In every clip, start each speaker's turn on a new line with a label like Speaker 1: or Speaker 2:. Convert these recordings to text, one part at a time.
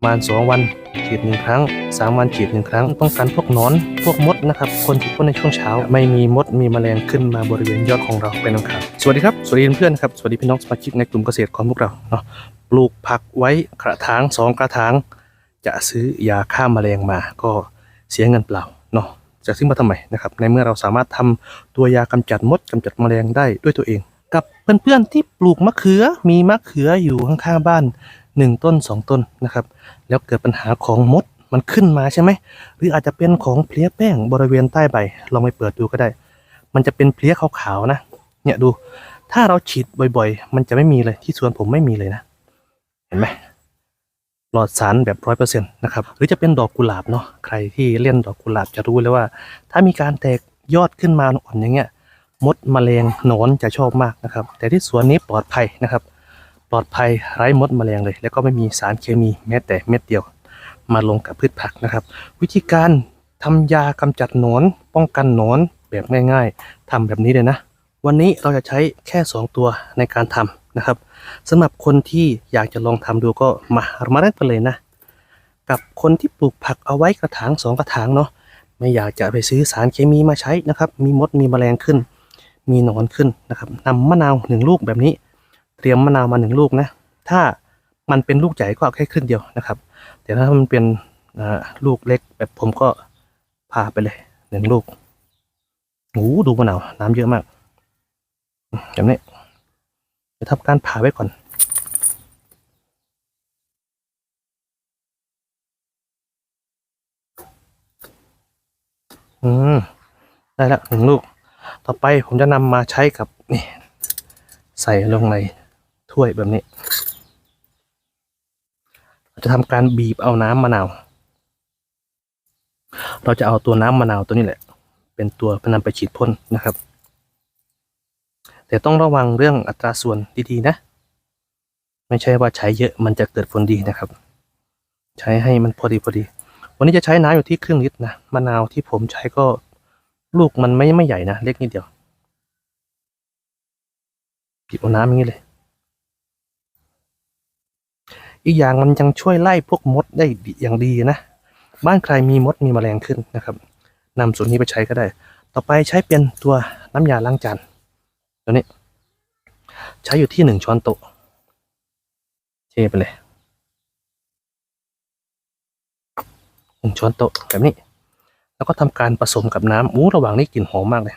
Speaker 1: ประมาณ 2 วันฉีดหนึ่งครั้ง 3 วันฉีดหนึ่งครั้งป้องกันพวกนอน พวกมดนะครับคนฉีดพ่นในช่วงเช้า ไม่มีมดมีแมลงขึ้นมาบริเวณยอดของเราเป็นอันขาดสวัสดีครับ สวัสดีเพื่อนๆครับ สวัสดีพี่น้องสมาชิกในกลุ่มเกษตรของพวกเราเนาะปลูกผักไว้กระถางสองกระถางจะซื้อยาฆ่าแมลงมาก็เสียเงินเปล่าเนาะจะซื้อมาทำไมนะครับในเมื่อเราสามารถทำตัวยากำจัดมดกำจัดแมลงได้ด้วยตัวเอง กับเพื่อนๆที่ปลูกมะเขือมีมะเขืออยู่ข้างๆบ้านหนึ่งต้นสองต้นนะครับ แล้วเกิดปัญหาของมดมันขึ้นมาใช่ไหมหรืออาจจะเป็นของเพลี้ยแป้งบริเวณใต้ใบลองไปเปิดดูก็ได้ มันจะเป็นเพลี้ยขาวๆนะ เนี่ยดู ถ้าเราฉีดบ่อยๆ มันจะไม่มีเลยที่สวนผมไม่มีเลยนะ เห็นไหมหลอดสารแบบร้อยเปอร์เซ็นต์นะครับหรือจะเป็นดอกกุหลาบเนาะใครที่เล่นดอกกุหลาบจะรู้เลยว่า ถ้ามีการแตกยอดขึ้นมาอ่อนอย่างเงี้ยมดแมลงหนอนจะชอบมากนะครับ แต่ที่สวนนี้ปลอดภัยนะครับ ปลอดภัยไร้มดแมลงเลย แล้วก็ไม่มีสารเคมีแม้แต่เม็ดเดียว มาลงกับพืชผักนะครับ วิธีการทำยากำจัดหนอนป้องกันหนอนแบบง่าย ๆทำแบบนี้เลยนะ วันนี้เราจะใช้แค่ 2 ตัวในการทำนะครับสำหรับคนที่อยากจะลองทำดูก็มามาเล่นกันเลยนะ กับคนที่ปลูกผักเอาไว้กระถางสองกระถางเนาะไม่อยากจะไปซื้อสารเคมีมาใช้นะครับ มีมดมีแมลงขึ้น มีหนอนขึ้นนะครับนำมะนาวหนึ่งลูกแบบนี้ เตรียมมะนาวมาหนึ่งลูกนะ ถ้ามันเป็นลูกใหญ่ก็เอาแค่ครึ่งเดียวนะครับ แต่ถ้ามันเป็นลูกเล็กแบบผมก็พาไปเลยหนึ่งลูกโอ้ดูมะนาวน้ำเยอะมากแบบนี้จะทำการผ่าไว้ก่อนอืมได้แล้วหนึ่งลูก ต่อไปผมจะนำมาใช้กับนี่ ใส่ลงใน ถ้วยแบบนี้ เราจะทำการบีบเอาน้ำมะนาว เราจะเอาตัวน้ำมะนาวตัวนี้แหละ เป็นตัวนำไปฉีดพ่นนะครับ แต่ต้องระวังเรื่องอัตราส่วนดีๆนะ ไม่ใช่ว่าใช้เยอะมันจะเกิดผลดีนะครับ ใช้ให้มันพอดีพอดี วันนี้จะใช้น้ำอยู่ที่ครึ่งลิตรนะ มะนาวที่ผมใช้ก็ลูกมันไม่ไม่ใหญ่นะ เล็กนิดเดียวบีบเอาน้ำอย่างนี้เลย อีกอย่างมันยังช่วยไล่พวกมดได้อย่างดีนะ บ้านใครมีมดมีแมลงขึ้นนะครับนำส่วนนี้ไปใช้ก็ได้ ต่อไปใช้เป็นตัวน้ำยาล้างจานตัวนี้ ใช้อยู่ที่หนึ่งช้อนโต๊ะเทไปเลยหนึ่งช้อนโต๊ะแบบนี้ แล้วก็ทำการผสมกับน้ำอู้ระหว่างนี้กลิ่นหอมมากเลย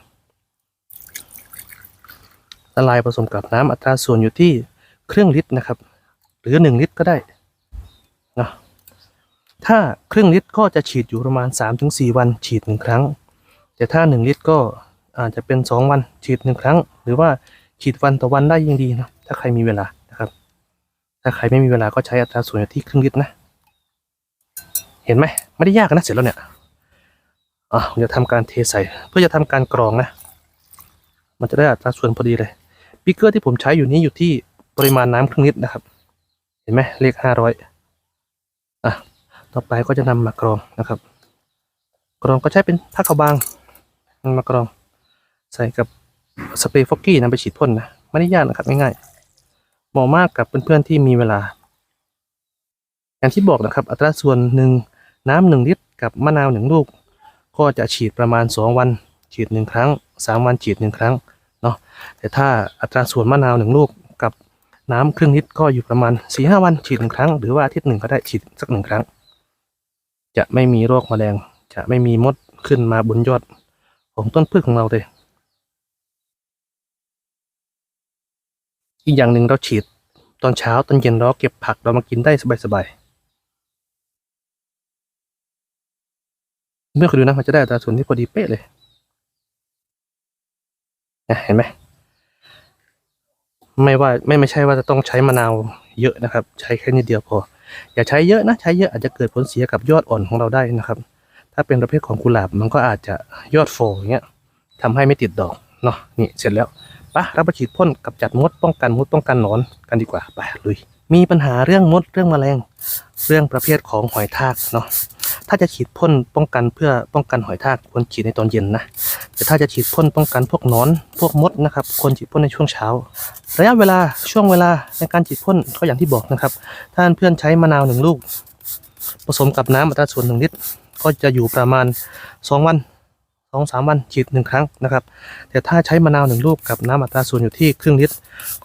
Speaker 1: ละลายผสมกับน้ำอัตราส่วนอยู่ที่ครึ่งลิตรนะครับ หรือหนึ่งลิตรก็ได้นะถ้าครึ่งลิตรก็จะฉีดอยู่ประมาณ 3-4 วันฉีดหนึ่งครั้ง แต่ถ้า 1 ลิตรก็อาจจะเป็น 2 วันฉีดหนึ่งครั้ง หรือว่าฉีดวันต่อวันได้ยิ่งดีนะถ้าใครมีเวลานะครับ ถ้าใครไม่มีเวลาก็ใช้อัตราส่วนอยู่ที่ครึ่งลิตรนะ เห็นไหมไม่ได้ยากนะเสร็จแล้วเนี่ยอะผมจะทำการเทใส่เพื่อจะทำการกรองนะ มันจะได้อัตราส่วนพอดีเลยปิกเกอร์ที่ผมใช้อยู่นี้อยู่ที่ปริมาณน้ำครึ่งลิตรนะครับ เห็นไหมเลขห้าร้อยอะต่อไปก็จะนำมากรองนะครับ กรองก็ใช้เป็นผ้าขาวบางมากรอง ใส่กับสเปรย์ฟอกกี้นำไปฉีดพ่นนะไม่ได้ยากนะครับง่ายๆเหมาะมากกับเพื่อนๆที่มีเวลา อย่างที่บอกนะครับ อัตราส่วนหนึ่งน้ำหนึ่งลิตรกับมะนาวหนึ่งลูก ก็จะฉีดประมาณ 2 วัน ฉีดหนึ่งครั้ง 3 วันฉีดหนึ่งครั้งเนาะแต่ถ้าอัตราส่วนมะนาวหนึ่งลูก น้ำครึ่งลิตรก็อยู่ประมาณ4ีหวันฉีดหนึ่งครั้ง หรือว่าอาทิตย์หนึ่งก็ได้ฉีดสักหนึ่งครั้ง จะไม่มีโรคแมลง จะไม่มีมดขึ้นมาบนยอดของต้นพืชของเราเลย อีกอย่างหนึ่งเราฉีดตอนเช้าตอนเย็นเราเก็บผักเรามากินได้สบายๆเมื่อคุณดูนะมันจะได้อัตราส่วนที่พอดีเป๊ะเลยนะเห็นไหม ไม่ว่าไม่ไม่ใช่ว่าจะต้องใช้มะนาวเยอะนะครับ ใช้แค่นิดเดียวพอ อย่าใช้เยอะนะ ใช้เยอะอาจจะเกิดผลเสียกับยอดอ่อนของเราได้นะครับ ถ้าเป็นประเภทของกุหลาบมันก็อาจจะยอดโฟอย่างเงี้ยทำให้ไม่ติดดอกเนาะนี่เสร็จแล้วปะรับประฉีดพ่นกับจัดมดป้องกันมดป้องกันหนอนกันดีกว่าไปลุย มีปัญหาเรื่องมดเรื่องแมลง เรื่องประเภทของหอยทากเนาะถ้าจะฉีดพ่นป้องกันเพื่อป้องกันหอยทากควรฉีดในตอนเย็นนะแต่ถ้าจะฉีดพ่นป้องกันพวกนอน พวกมดนะครับควรฉีดพ่นในช่วงเช้า ระยะเวลาช่วงเวลาในการฉีดพ่นก็อย่างที่บอกนะครับถ้าเพื่อนใช้มะนาวหนึ่งลูก ผสมกับน้ำอัตราส่วนหนึ่งลิตรก็จะอยู่ประมาณสองวัน สองสามวันฉีดหนึ่งครั้งนะครับ แต่ถ้าใช้มะนาวหนึ่งลูกกับน้ำอัตราส่วนอยู่ที่ครึ่งลิตร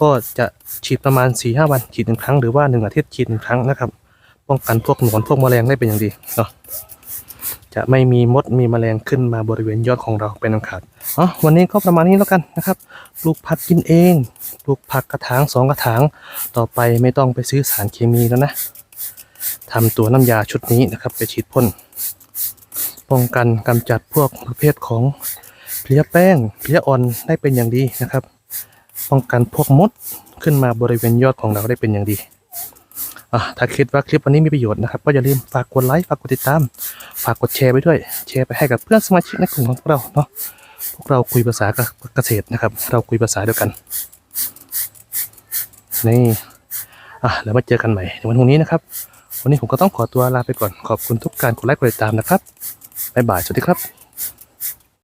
Speaker 1: ก็จะฉีดประมาณ4ีหวันฉีดหนึ่งครั้งหรือว่าหนึ่งอาทิตย์ฉีดหนึ่งครั้งนะครับ ป้องกันพวกหนอนพวกแมลงได้เป็นอย่างดีเนาะจะไม่มีมดมีแมลงขึ้นมาบริเวณยอดของเราเป็นอันขาดอ๋อวันนี้ก็ประมาณนี้แล้วกันนะครับปลูกผักกินเองปลูกผักกระถางสองกระถาง ต่อไปไม่ต้องไปซื้อสารเคมีแล้วนะทำตัวน้ำยาชุดนี้นะครับ ไปฉีดพ่น ป้องกันกำจัดพวกประเภทของเพลี้ยแป้งเพลี้ยอ่อนได้เป็นอย่างดีนะครับ ป้องกันพวกมดขึ้นมาบริเวณยอดของเราได้เป็นอย่างดีถ้าคิดว่าคลิปวันนี้มีประโยชน์นะครับ ก็อย่าลืมฝากกดไลค์ฝากกดติดตาม ฝากกดแชร์ไปด้วย แชร์ไปให้กับเพื่อนสมาชิกในกลุ่มของพวกเราเนาะพวกเราคุยภาษาเกษตรนะครับ เราคุยภาษาเดียวกันนี่อะแล้วมาเจอกันใหม่ในวันพรุ่งนี้นะครับ วันนี้ผมก็ต้องขอตัวลาไปก่อนขอบคุณทุกการกดไลค์กดติดตามนะครับ บ๊ายบาย สวัสดีครับ